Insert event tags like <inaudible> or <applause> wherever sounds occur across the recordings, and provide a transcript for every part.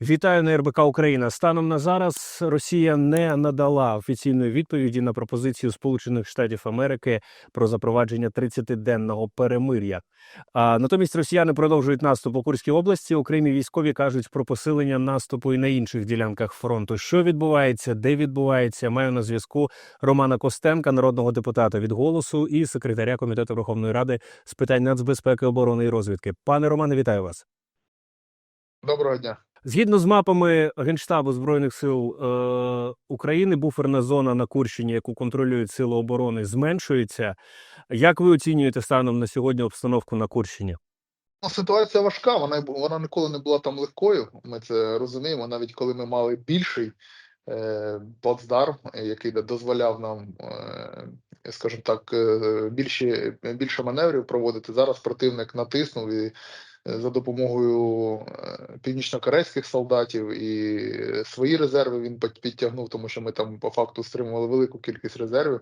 Вітаю на РБК Україна. Станом на зараз Росія не надала офіційної відповіді на пропозицію Сполучених Штатів Америки про запровадження 30-денного перемир'я. А натомість росіяни продовжують наступ у Курській області. Окремі військові кажуть про посилення наступу і на інших ділянках фронту. Що відбувається, де відбувається? Маю на зв'язку Романа Костенка, народного депутата від голосу і секретаря комітету Верховної Ради з питань нацбезпеки, оборони і розвідки. Пане Романе, вітаю вас. Доброго дня. Згідно з мапами Генштабу Збройних сил е, України, буферна зона на Курщині, яку контролюють сили оборони, зменшується. Як ви оцінюєте станом на сьогодні обстановку на Курщині? Ну, ситуація важка, вона вона ніколи не була там легкою. Ми це розуміємо, навіть коли ми мали більший е, плацдарм, який дозволяв нам, е, скажімо так, е, більші, більше маневрів проводити. Зараз противник натиснув і за допомогою е, північно-корейських солдатів і свої резерви він під- підтягнув, тому що ми там по факту стримували велику кількість резервів.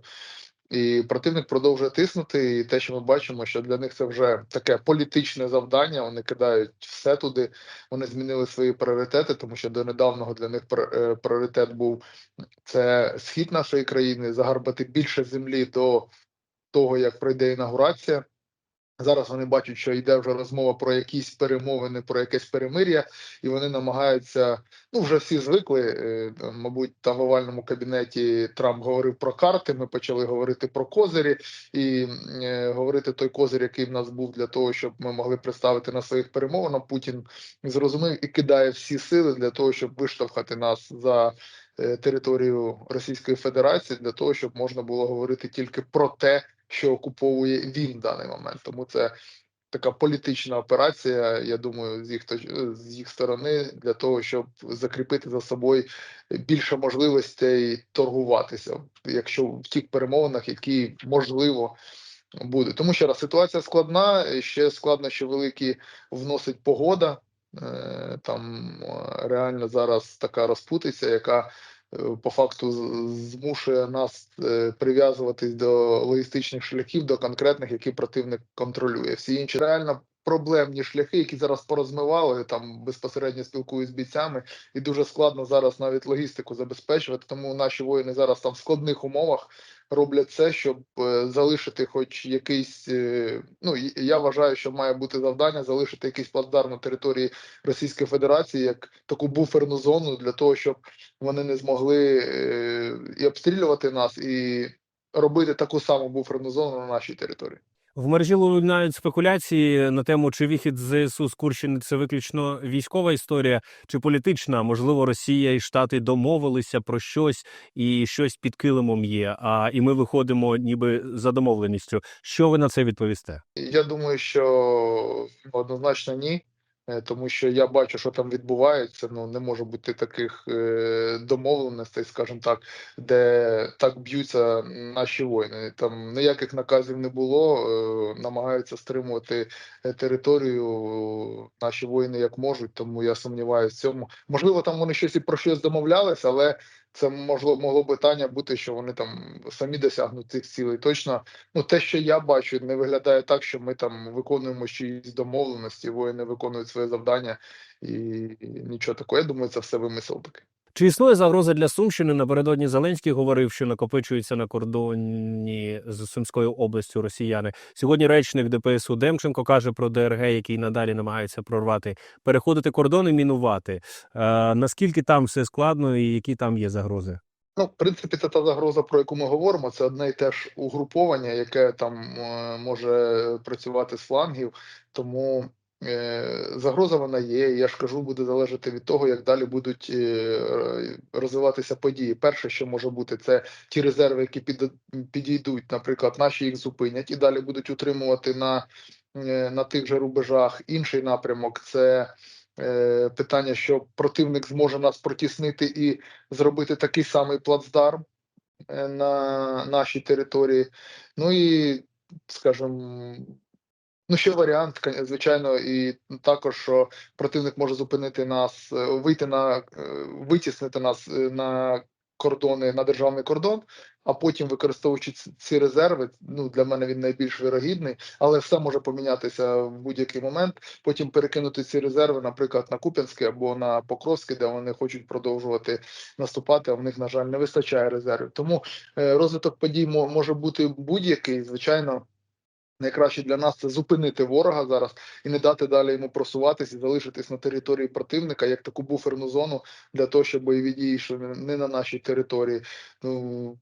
І противник продовжує тиснути, і те, що ми бачимо, що для них це вже таке політичне завдання. Вони кидають все туди. Вони змінили свої пріоритети, тому що до недавнього для них е, пріоритет був це схід нашої країни, загарбати більше землі до того, як пройде інаугурація. Зараз вони бачать, що йде вже розмова про якісь перемовини, про якесь перемир'я, і вони намагаються. Ну вже всі звикли. е, Мабуть, там в овальному кабінеті Трамп говорив про карти. Ми почали говорити про козирі і е, говорити той козир, який в нас був для того, щоб ми могли представити на своїх перемовинах. Путін зрозумів і кидає всі сили для того, щоб виштовхати нас за територію Російської Федерації, для того, щоб можна було говорити тільки про те, що окуповує він в даний момент. Тому це така політична операція. Я думаю, з їх з їх сторони для того, щоб закріпити за собою більше можливостей торгуватися, якщо в тих перемовинах, які можливо. Буде тому ще раз ситуація складна. Ще складно, що великі вносить погода. Е, Там е, реально зараз така розпутиця, яка е, по факту змушує нас прив'язуватись до логістичних шляхів, до конкретних, які противник контролює. Всі інші реально проблемні шляхи, які зараз порозмивали, там безпосередньо спілкуюсь з бійцями, і дуже складно зараз навіть логістику забезпечувати. Тому наші воїни зараз там в складних умовах роблять це, щоб е, залишити хоч якийсь. е, Ну я вважаю, що має бути завдання залишити якийсь плацдарм на території Російської Федерації як таку буферну зону для того, щоб вони не змогли е, і обстрілювати нас, і робити таку саму буферну зону на нашій території. В мережі лунають спекуляції на тему, чи вихід ЗСУ з Курщини це виключно військова історія чи політична. Можливо, Росія і Штати домовилися про щось і щось під килимом є. А і ми виходимо, ніби за домовленістю. Що ви на це відповісте? Я думаю, що однозначно ні. Е, Тому що я бачу, що там відбувається. Ну не може бути таких е, домовленостей, скажімо так, де так б'ються наші воїни. Там ніяких наказів не було. Е, намагаються стримувати е, територію наші воїни як можуть. Тому я сумніваюся в цьому. Можливо, там вони щось і про щось домовлялись, але це могло могло питання бути, що вони там самі досягнуть цих цілей. Точно Ну, те, що я бачу, не виглядає так, що ми там виконуємо чиїсь домовленості, воїни виконують своє завдання і нічого такого. Я думаю, це все вимисел такий. Чи існує загроза для Сумщини? Напередодні Зеленський говорив, що накопичується на кордоні з Сумською областю росіяни. Сьогодні речник ДПСУ Демченко каже про ДРГ, який надалі намагаються прорвати, переходити кордон і мінувати. Е, наскільки там все складно і які там є загрози? Ну, в принципі, це та загроза, про яку ми говоримо. Це одне і те ж угруповання, яке там е, може працювати з флангів. Тому загроза вона є. Я ж кажу, буде залежати від того, як далі будуть е, розвиватися події. Перше, що може бути, це ті резерви, які під, підійдуть, наприклад, наші їх зупинять і далі будуть утримувати на, е, на тих же рубежах. Інший напрямок це. е, Питання, що противник зможе нас протіснити і зробити такий самий плацдарм е, на нашій території. Ну і, скажімо, ну ще варіант, звичайно, і також, що противник може зупинити нас, е, вийти на е, витіснити нас е, на кордони на державний кордон, а потім використовуючи ці- резерви, ну для мене він найбільш вирогідний, але все може помінятися в будь-який момент. Потім перекинути ці резерви, наприклад, на Куп'янське або на Покровське, де вони хочуть продовжувати наступати. А в них, на жаль, не вистачає резервів. Тому розвиток подій може бути будь-який. Звичайно, найкраще для нас це зупинити ворога зараз і не дати далі йому просуватись і залишитись на території противника як таку буферну зону для того, щоб бойові дії йшли не- на нашій території. Ну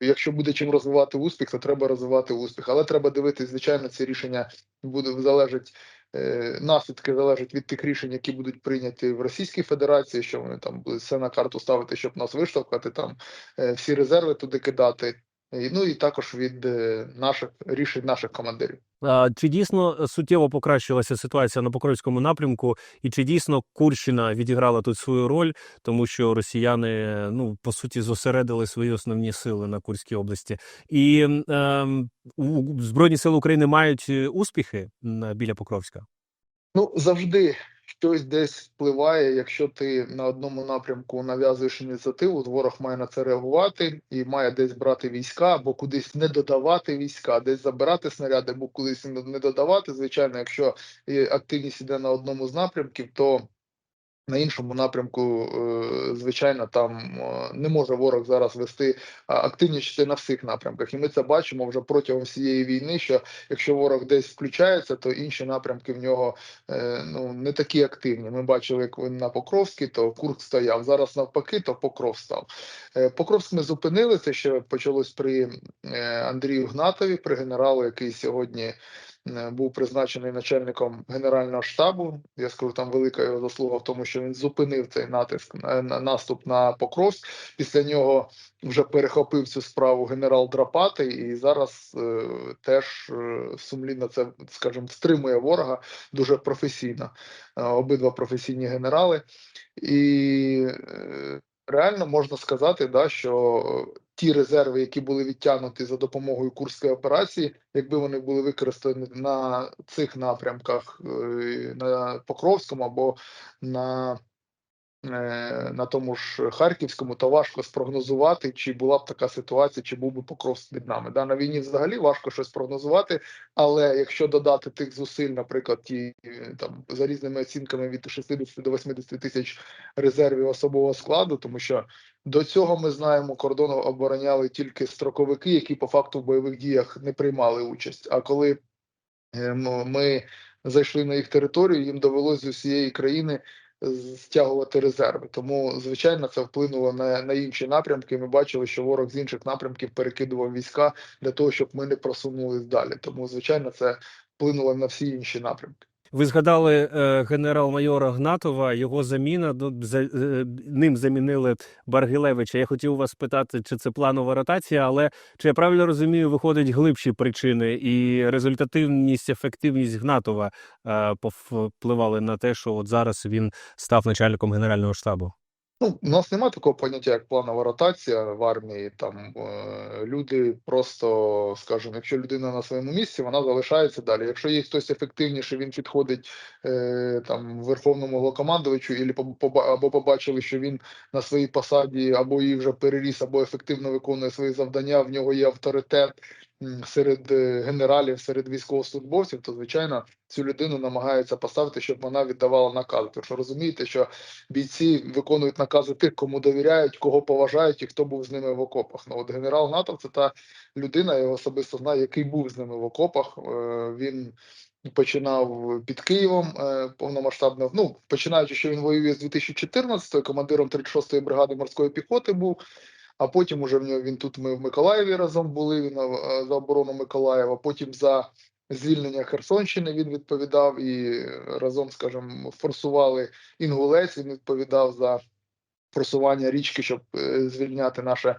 якщо буде чим розвивати успіх, то треба розвивати успіх. Але треба дивитись, звичайно, ці рішення буде залежать. е, Наслідки залежать від тих рішень, які будуть прийняті в Російській Федерації, що вони там будуть все на карту ставити, щоб нас виштовхати, там е, всі резерви туди кидати. Ну і також від е, наших рішень наших командирів. А, Чи дійсно суттєво покращилася ситуація на Покровському напрямку, і чи дійсно Курщина відіграла тут свою роль, тому що росіяни ну по суті зосередили свої основні сили на Курській області, і у- збройні сили України мають е, успіхи біля Покровська? Ну завжди щось десь впливає. Якщо ти на одному напрямку нав'язуєш ініціативу, ворог має на це реагувати і має десь брати війська або кудись не додавати війська, десь забирати снаряди, або кудись не додавати. Звичайно, якщо активність іде на одному з напрямків, то на іншому напрямку, е, звичайно, там е, не може ворог зараз вести активніше на всіх напрямках, і ми це бачимо вже протягом всієї війни. Що якщо ворог десь включається, то інші напрямки в нього е, ну не такі активні. Ми бачили, як він на Покровській, то Курк стояв. Зараз навпаки, то Покров став. Е, Покровськ ми зупинили. Це ще почалось при е, Андрію Гнатові, при генералу, який сьогодні е, був призначений начальником генерального штабу. Я скажу, там велика його заслуга в тому, що він зупинив цей натиск на, на наступ на Покровськ. Після нього вже перехопив цю справу генерал Драпатий, і зараз е, теж е, сумлінно це, скажімо, стримує ворога дуже професійно. Е, обидва професійні генерали. І е, реально можна сказати, да, що е, ті резерви, які були відтягнуті за допомогою Курської операції, якби вони були використані на цих напрямках, е, на Покровському або на на тому ж Харківському, то важко спрогнозувати, чи була б така ситуація, чи був би Покровськ під нами. Да, на війні взагалі важко щось прогнозувати, але якщо додати тих зусиль, наприклад, ті е, там за різними оцінками від 60 до 80 тисяч резервів особового складу, тому що до цього ми знаємо, кордон обороняли тільки строковики, які по факту в бойових діях не приймали участь. А коли е, ми зайшли на їх територію, їм довелося з усієї країни стягувати резерви. Тому, звичайно, це вплинуло на, на інші напрямки. Ми бачили, що ворог з інших напрямків перекидував війська для того, щоб ми не просунулись далі. Тому, звичайно, це вплинуло на всі інші напрямки. Ви згадали е, генерал-майора Гнатова, його заміна. Ну, за, е, ним замінили Баргілевича. Я хотів вас питати, чи це планова ротація, але чи я правильно розумію, виходить глибші причини, і результативність, ефективність Гнатова е, повпливали на те, що от зараз він став начальником генерального штабу. Ну, у нас немає такого поняття, як планова ротація в армії. Там е, люди просто, скажімо, якщо людина на своєму місці, вона залишається далі. Якщо є хтось ефективніше, він підходить е, там верховному головнокомандувачу, або побачили, що він на своїй посаді або її вже переріс, або ефективно виконує свої завдання. В нього є авторитет серед е, генералів, серед військовослужбовців, то звичайно цю людину намагаються поставити, щоб вона віддавала накази. Тому що розумієте, що бійці виконують накази тих, кому довіряють, кого поважають і хто був з ними в окопах. Ну от генерал НАТО це та людина, я його особисто знаю, який був з ними в окопах. Е, Він починав під Києвом е, повномасштабно. Ну починаючи, що він воює з 2014-го, командиром 36-ї бригади морської піхоти був. А потім уже в нього він тут. Ми в Миколаєві разом були. Він е, за оборону Миколаєва. Потім за звільнення Херсонщини він відповідав і разом, скажімо, форсували Інгулець. Він відповідав за просування річки, щоб е, звільняти наше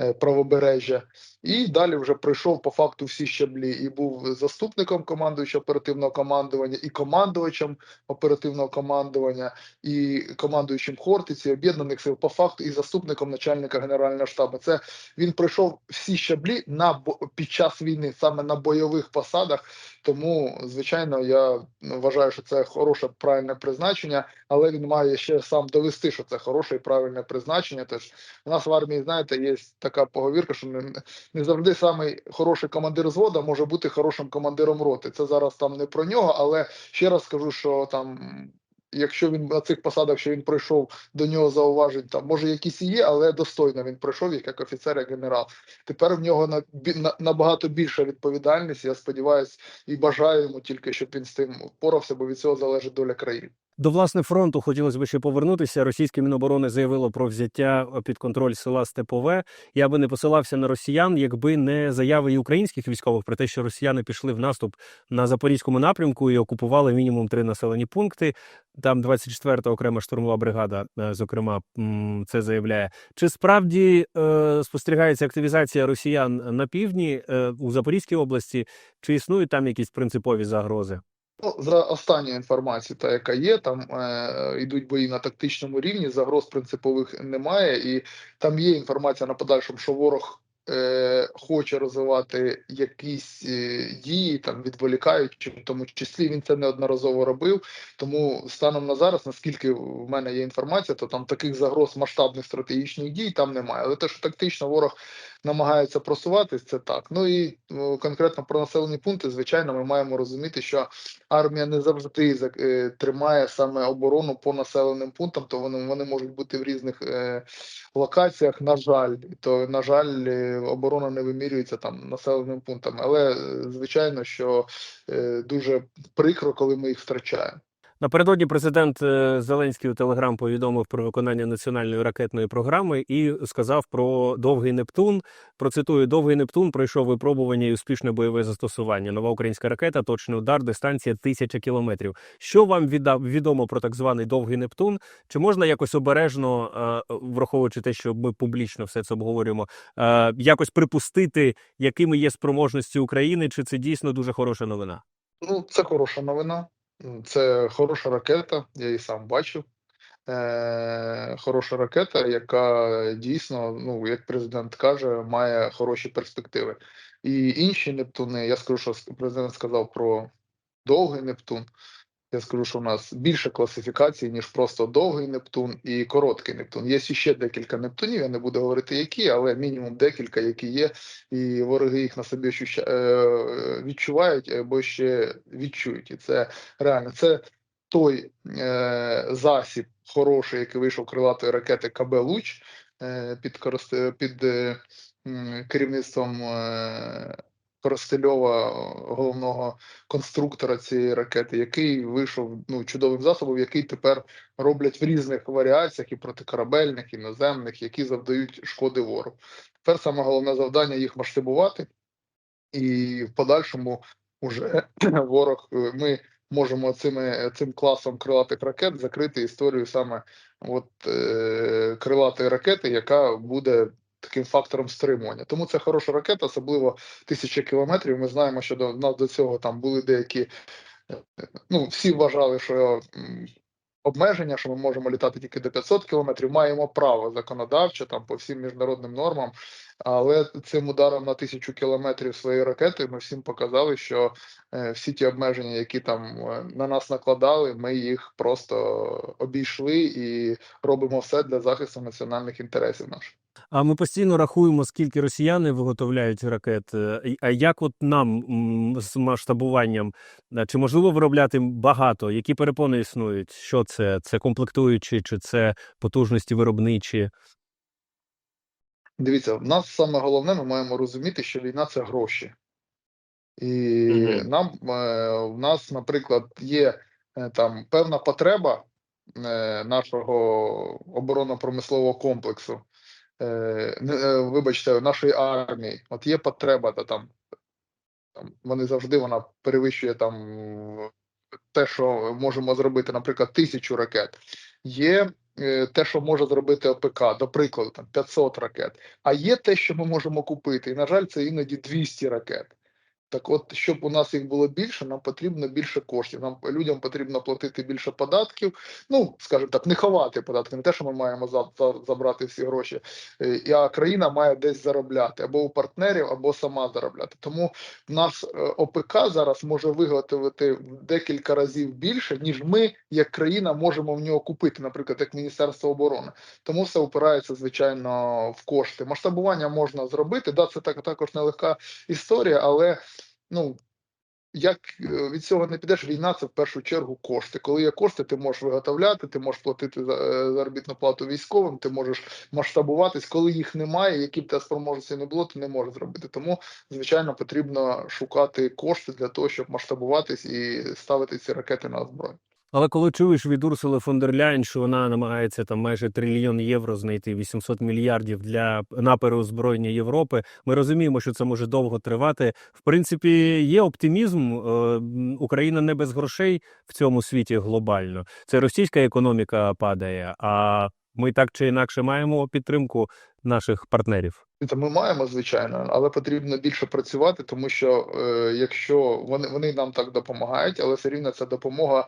е, правобережжя. І далі вже пройшов по факту всі щаблі і був заступником командуюча оперативного командування, і командувачем оперативного командування, і командуючим Хортиці, об'єднаних сил по факту, і заступником начальника генерального штабу. Це він пройшов всі щаблі на під час війни, саме на бойових посадах. Тому, звичайно, я вважаю, що це хороше правильне призначення, але він має ще сам довести, що це хороше і правильне призначення. Тож у нас в армії, знаєте, є така поговірка, що не, не завжди самий хороший командир звода може бути хорошим командиром роти. Це зараз там не про нього, але ще раз скажу, що там. Якщо він на цих посадах, що він пройшов до нього зауважень, там може якісь і є, але достойно він пройшов їх як офіцер, як генерал. Тепер в нього на, на набагато більша відповідальність. Я сподіваюся і бажаю йому тільки, щоб він з тим впорався, бо від цього залежить доля країни. До власне фронту хотілося б ще повернутися. Російське міноборони заявило про взяття під контроль села Степове. Я би не посилався на росіян, якби не заяви і українських військових про те, що росіяни пішли в наступ на запорізькому напрямку і окупували мінімум три населені пункти. Там 24-та окрема штурмова бригада, е, зокрема, це заявляє. Чи справді е, спостерігається активізація росіян на півдні е, у Запорізькій області? Чи існують там якісь принципові загрози? Ну, за останньою інформацією, та яка є, там е, йдуть бої на тактичному рівні, загроз принципових немає, і там є інформація на подальшому, що ворог е, хоче розвивати якісь е, дії, там відволікаючи, в тому числі він це неодноразово робив. Тому станом на зараз, наскільки в мене є інформація, то там таких загроз масштабних стратегічних дій там немає. Але те, що тактично ворог намагається просуватись, це так. Ну і ну, конкретно про населені пункти, звичайно, ми маємо розуміти, що армія не завжди е, тримає саме оборону по населеним пунктам, то вони, вони можуть бути в різних е, локаціях. На жаль, то на жаль, е, оборона не вимірюється там населеним пунктами. Але звичайно, що дуже прикро, коли ми їх втрачаємо. Напередодні президент е, Зеленський у Телеграм повідомив про виконання національної ракетної програми і сказав про довгий Нептун. Процитую, довгий Нептун пройшов випробування і успішне бойове застосування. Нова українська ракета, точний удар, дистанція тисяча кілометрів. Що вам відомо про так званий довгий Нептун? Чи можна якось обережно, е, враховуючи те, що ми публічно все це обговорюємо, е, якось припустити, якими є спроможності України? Чи це дійсно дуже хороша новина? Ну, це хороша новина. Це хороша ракета, я її сам бачив. Е, хороша ракета, яка дійсно, ну як президент каже, має хороші перспективи. І інші Нептуни, я скажу, що президент сказав про довгий Нептун. Я скажу, що у нас більше класифікацій, ніж просто довгий Нептун і короткий Нептун. Є ще декілька Нептунів, я не буду говорити які, але мінімум декілька, які є, і вороги їх на собі е, відчувають або ще відчують. І це реально це той е, засіб хороший, який вийшов крилатої ракети КБ Луч е, під, під е, керівництвом е, Коростельова, головного конструктора цієї ракети, який вийшов ну, чудовим засобом, який тепер роблять в різних варіаціях і протикорабельних, і наземних, які завдають шкоди ворогу. Тепер саме головне завдання їх масштабувати, і в подальшому уже <clears throat> ворог е, ми можемо цими цим класом крилатих ракет закрити історію саме от е, крилатої ракети, яка буде таким фактором стримування. Тому це хороша ракета, особливо тисяча кілометрів. Ми знаємо, що до нас до цього там були деякі. е, Ну, всі вважали, що обмеження, що ми можемо літати тільки до 500 кілометрів. Маємо право законодавчо там по всім міжнародним нормам. Але цим ударом на тисячу кілометрів своєї ракети ми всім показали, що е, всі ті обмеження, які там е, на нас накладали, ми їх просто обійшли і робимо все для захисту національних інтересів наших. А ми постійно рахуємо, скільки росіяни виготовляють ракет. Е, А як от нам з масштабуванням? Е, Чи можливо виробляти багато? Які перепони існують? Що це? Це комплектуючі, чи це потужності виробничі? Дивіться, в нас саме головне, ми маємо розуміти, що війна це гроші. І Мгм. нам е, в нас, наприклад, є там певна потреба нашого оборонно-промислового комплексу. Е, е, вибачте, нашої армії. От є потреба, та там, там вони завжди вона перевищує там те, що можемо зробити, наприклад, тисячу ракет. Є е, те, що може зробити ОПК, до прикладу, там 500 ракет, а є те, що ми можемо купити. І, на жаль, це іноді 200 ракет. Так от, щоб у нас їх було більше, нам потрібно більше коштів. Нам людям потрібно платити більше податків. Ну, скажімо так, не ховати податки, не те, що ми маємо за, за, забрати всі гроші, е, і а країна має десь заробляти або у партнерів, або сама заробляти. Тому в нас е, ОПК зараз може виготовити в декілька разів більше, ніж ми, як країна, можемо в нього купити, наприклад, як Міністерство оборони. Тому все опирається, звичайно, в кошти. Масштабування можна зробити. Да, це так також нелегка історія, але ну. Як е, від цього не підеш, війна це в першу чергу кошти. Коли є кошти, ти можеш виготовляти, ти можеш платити е, заробітну плату військовим, ти можеш масштабуватись. Коли їх немає, які б те спроможності не було, ти не можеш зробити. Тому, звичайно, потрібно шукати кошти для того, щоб масштабуватись і ставити ці ракети на озброєння. Але коли чуєш від Урсули фон дер Ляйн, що вона намагається там майже трильйон євро знайти 800 мільярдів для на переозброєння Європи, ми розуміємо, що це може довго тривати. В принципі, є оптимізм. Е, Україна не без грошей в цьому світі глобально. Це російська економіка падає, а ми так чи інакше маємо підтримку наших партнерів. Це ми маємо, звичайно, але потрібно більше працювати, тому що е, якщо вони, вони нам так допомагають, але все рівно ця допомога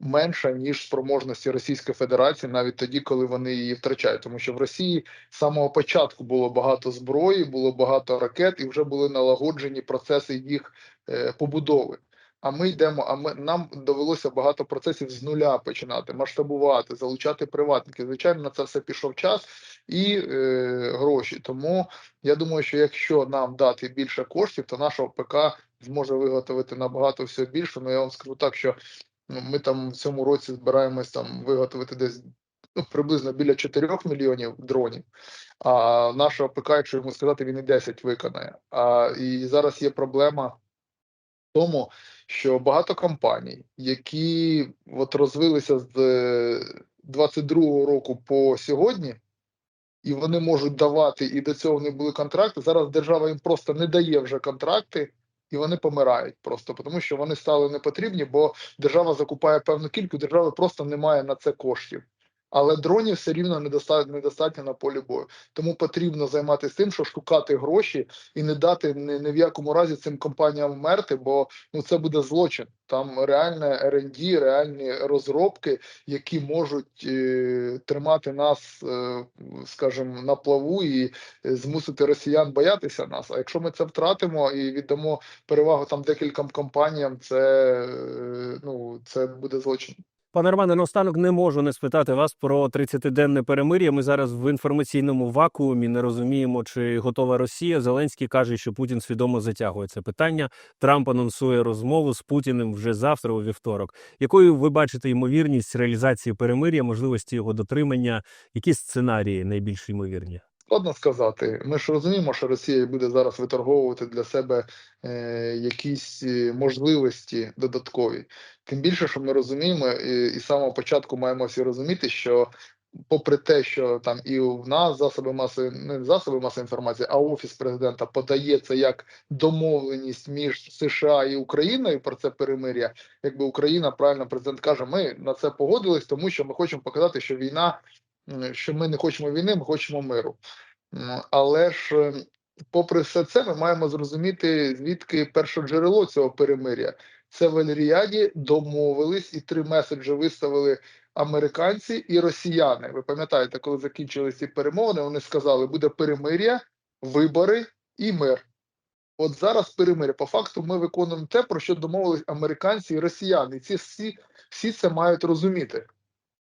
менша ніж спроможності Російської Федерації, навіть тоді, коли вони її втрачають, тому що в Росії з самого початку було багато зброї, було багато ракет, і вже були налагоджені процеси їх е, побудови. А ми йдемо. А ми нам довелося багато процесів з нуля починати, масштабувати, залучати приватників. Звичайно, на це все пішов час і е, гроші. Тому я думаю, що якщо нам дати більше коштів, то наша ОПК зможе виготовити набагато всього більше. Ну я вам скажу так, що ми там в цьому році збираємось там виготовити десь ну, приблизно біля 4 мільйонів дронів. А ОПК, якщо йому сказати, він і 10 виконає. А і зараз є проблема в тому, що багато компаній, які от розвилися з 22-го року по сьогодні, і вони можуть давати, і до цього не були контракти. Зараз держава їм просто не дає вже контракти, і вони помирають просто, тому що вони стали непотрібні, бо держава закупає певну кількість, держави просто немає на це коштів. Але дронів все рівно недостатньо, недостатньо на полі бою. Тому потрібно займатися тим, що шукати гроші і не дати ні, ні в якому разі цим компаніям вмерти, бо ну це буде злочин. Там реальне R&D, реальні розробки, які можуть е, тримати нас, е, скажімо, на плаву і змусити росіян боятися нас. А якщо ми це втратимо і віддамо перевагу там декільком компаніям, це е, ну це буде злочин. Пане Романе, наостанок не можу не спитати вас про 30-денне перемир'я. Ми зараз в інформаційному вакуумі не розуміємо, чи готова Росія. Зеленський каже, що Путін свідомо затягує це питання. Трамп анонсує розмову з Путіним вже завтра, у вівторок. Якою ви бачите ймовірність реалізації перемир'я, можливості його дотримання? Які сценарії найбільш ймовірні? Складно сказати. Ми ж розуміємо, що Росія буде зараз виторговувати для себе е, якісь е, можливості додаткові. Тим більше, що ми розуміємо, і, і з самого початку маємо всі розуміти, що попри те, що там і в нас засоби маси, не засоби масової інформації, а офіс президента подає це як домовленість між США і Україною про це перемир'я. Якби Україна правильно президент каже, ми на це погодились, тому що ми хочемо показати, що війна що ми не хочемо війни, ми хочемо миру. Але ж, е, попри все це, ми маємо зрозуміти, звідки перше джерело цього перемир'я. Це в Ель-Ріаді домовились і три меседжі виставили американці і росіяни. Ви пам'ятаєте, коли закінчилися ці перемовини, вони сказали, буде перемир'я, вибори і мир. От зараз перемир'я. По факту ми виконуємо те, про що домовились американці і росіяни. Ці всі, всі це мають розуміти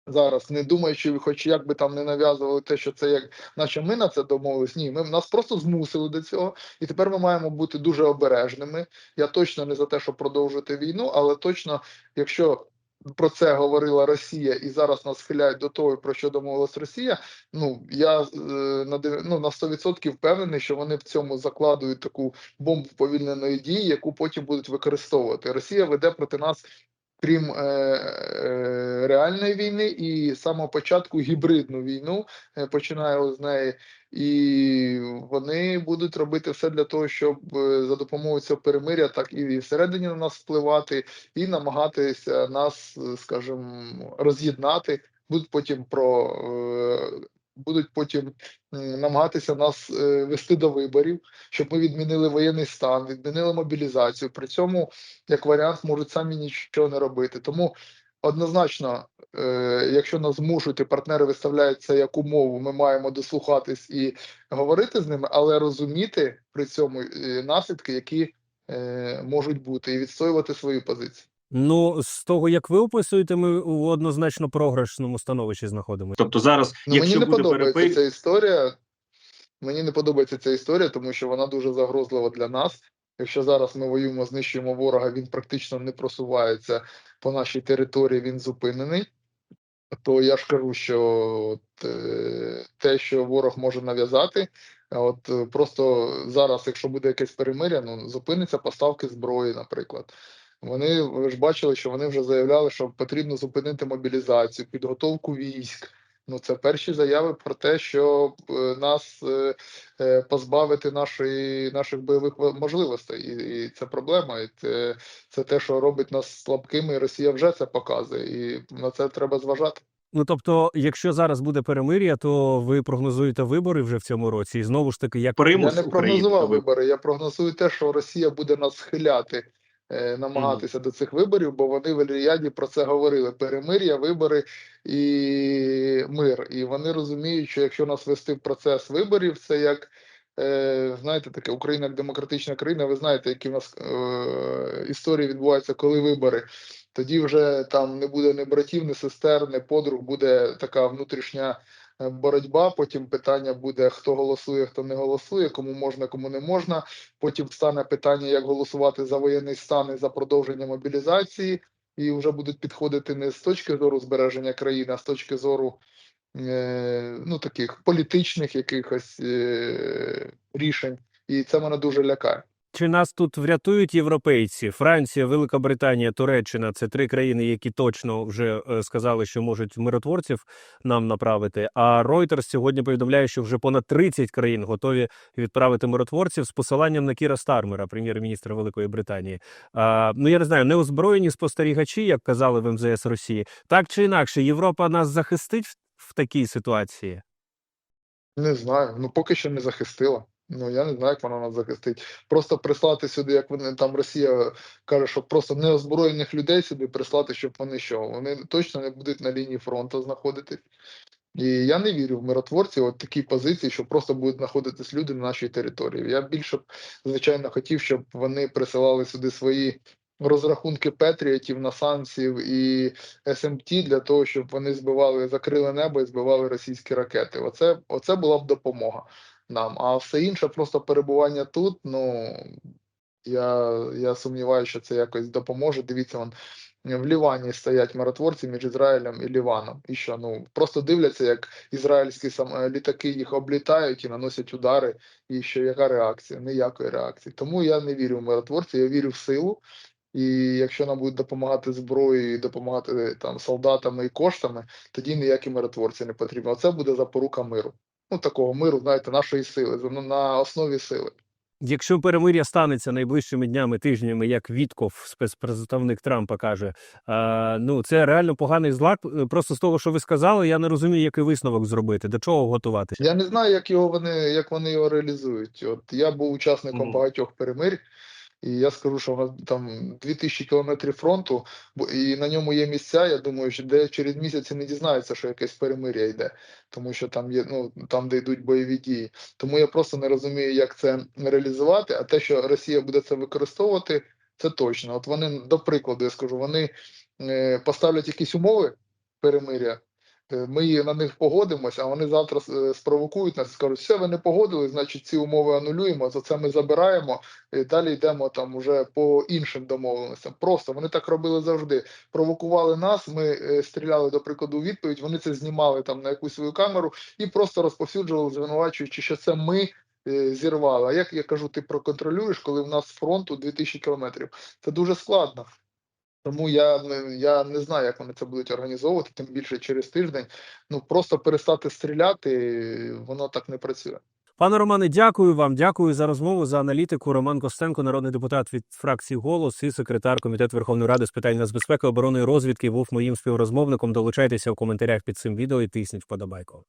зараз, не думаючи, хоч як би там не нав'язували те, що це як, наче ми на це домовились. Ні, ми нас просто змусили до цього, і тепер ми маємо бути дуже обережними. Я точно не за те, щоб продовжити війну, але точно, якщо про це говорила Росія, і зараз нас схиляють до того, про що домовилась Росія. Ну я е, на ну, на 100% впевнений, що вони в цьому закладують таку бомбу повільненої дії, яку потім будуть використовувати. Росія веде проти нас крім е, е, реальної війни і з самого початку гібридну війну, е, починає з неї, і вони будуть робити все для того, щоб е, за допомогою цього перемиря так і всередині на нас впливати, і намагатися нас, е, скажімо, роз'єднати. будуть потім про е, будуть потім намагатися нас е, вести до виборів, щоб ми відмінили воєнний стан, відмінили мобілізацію. При цьому, як варіант, можуть самі нічого не робити. Тому однозначно, е, якщо нас змушують і партнери виставляють це як умову, ми маємо дослухатись і говорити з ними, але розуміти при цьому е, наслідки, які е, можуть бути, і відстоювати свої позиції. Ну, з того, як ви описуєте, ми у однозначно програшному становищі знаходимося. Тобто зараз, Ну, якщо мені не буде подобається перепи... ця історія. Мені не подобається ця історія, тому що вона дуже загрозлива для нас. Якщо зараз ми воюємо, знищуємо ворога, він практично не просувається по нашій території, він зупинений. То я ж кажу, що от, е, те, що ворог може нав'язати, а от просто зараз, якщо буде якесь перемиря, ну зупиниться поставки зброї, наприклад. Вони ви ж бачили, що вони вже заявляли, що потрібно зупинити мобілізацію, підготовку військ. Ну, це перші заяви про те, що е, нас е, е, позбавити нашої, наших бойових можливостей, і, і це проблема. І це, це те, що робить нас слабкими, і Росія вже це показує, і на це треба зважати. Ну тобто, якщо зараз буде перемир'я, то ви прогнозуєте вибори вже в цьому році, і знову ж таки, як примус Я не прогнозував виборів. вибори. Я прогнозую те, що Росія буде нас схиляти, е, намагатися до цих виборів, бо вони в Ріяді про це говорили: перемир'я, вибори і мир. І вони розуміють, що якщо нас вести в процес виборів, це як. е, Знаєте, таке Україна як демократична країна. Ви знаєте, які в нас е, історії відбуваються, коли вибори. Тоді вже там не буде ні братів, ні сестер, ні подруг, буде така внутрішня боротьба. Потім питання буде, хто голосує, хто не голосує, кому можна, кому не можна. Потім стане питання, як голосувати за воєнний стан і за продовження мобілізації, і вже будуть підходити не з точки зору збереження країни, а з точки зору е, ну, таких політичних якихось е, рішень. І це мене дуже лякає. Чи нас тут врятують європейці? Франція, Велика Британія, Туреччина це три країни, які точно вже е, сказали, що можуть миротворців нам направити. А Reuters сьогодні повідомляє, що вже понад 30 країн готові відправити миротворців з посиланням на Кіра Стармера, прем'єр-міністра Великої Британії. А, ну я не знаю, неозброєні спостерігачі, як казали в МЗС Росії, так чи інакше, Європа нас захистить в, в такій ситуації. Не знаю. Ну поки що не захистила. Ну я не знаю, як вона нас захистить. Просто прислати сюди, як вони там Росія каже, що просто неозброєних людей сюди прислати, щоб вони що? Вони точно не будуть на лінії фронту знаходитись. І я не вірю в миротворців, от такі позиції, що просто будуть знаходитись люди на нашій території. Я більше б, звичайно, хотів, щоб вони присилали сюди свої розрахунки Петріотів, насамців і СМТ для того, щоб вони збивали, закрили небо і збивали російські ракети. Оце, оце була б допомога нам. А все інше, просто перебування тут. Ну я, я сумніваюся, що це якось допоможе. Дивіться, вон в Лівані стоять миротворці між Ізраїлем і Ліваном. І що ну просто дивляться, як ізраїльські сам е, літаки їх облітають і наносять удари. І що яка реакція? Ніякої реакції. Тому я не вірю в миротворців, я вірю в силу. І якщо нам будуть допомагати зброєю, допомагати там солдатами і коштами, тоді ніякі миротворці не потрібні. Оце буде запорука миру. Ну такого миру, знаєте, нашої сили, на основі сили. Якщо перемир'я станеться найближчими днями, тижнями, як Вітков, спецпредставник Трампа каже, е, ну це реально поганий знак. Е, Просто з того, що ви сказали, я не розумію, який висновок зробити, до чого готуватися. Я не знаю, як його вони, як вони його реалізують. От я був учасником Мгм. багатьох перемирь, і я скажу, що у нас там 2000 кілометрів фронту, і на ньому є місця. Я думаю, що де через місяць не дізнаються, що якесь перемир'я йде, тому що там є ну там, де йдуть бойові дії. Тому я просто не розумію, як це реалізувати. А те, що Росія буде це використовувати, це точно. От вони, до прикладу, я скажу, вони е, поставлять якісь умови перемир'я. Е, Ми на них погодимося, а вони завтра е, спровокують нас і скажуть, все, ви не погодили, значить ці умови анулюємо, за це ми забираємо і далі йдемо там уже по іншим домовленостям. Просто вони так робили завжди. Провокували нас, ми е, стріляли, до прикладу, у відповідь, вони це знімали там на якусь свою камеру і просто розповсюджували, звинувачуючи, що це ми зірвали. А як я кажу, ти проконтролюєш, коли в нас фронту 2000 кілометрів? Це дуже складно. Тому я не я не знаю, як вони це будуть організовувати, тим більше через тиждень. Ну просто перестати стріляти, воно так не працює. Пане Романе, дякую вам. Дякую за розмову за аналітику. Роман Костенко, народний депутат від фракції голос і секретар комітету Верховної Ради з питань нацбезпеки, оборони і розвідки. Був моїм співрозмовником. Долучайтеся в коментарях під цим відео і тисніть вподобайку.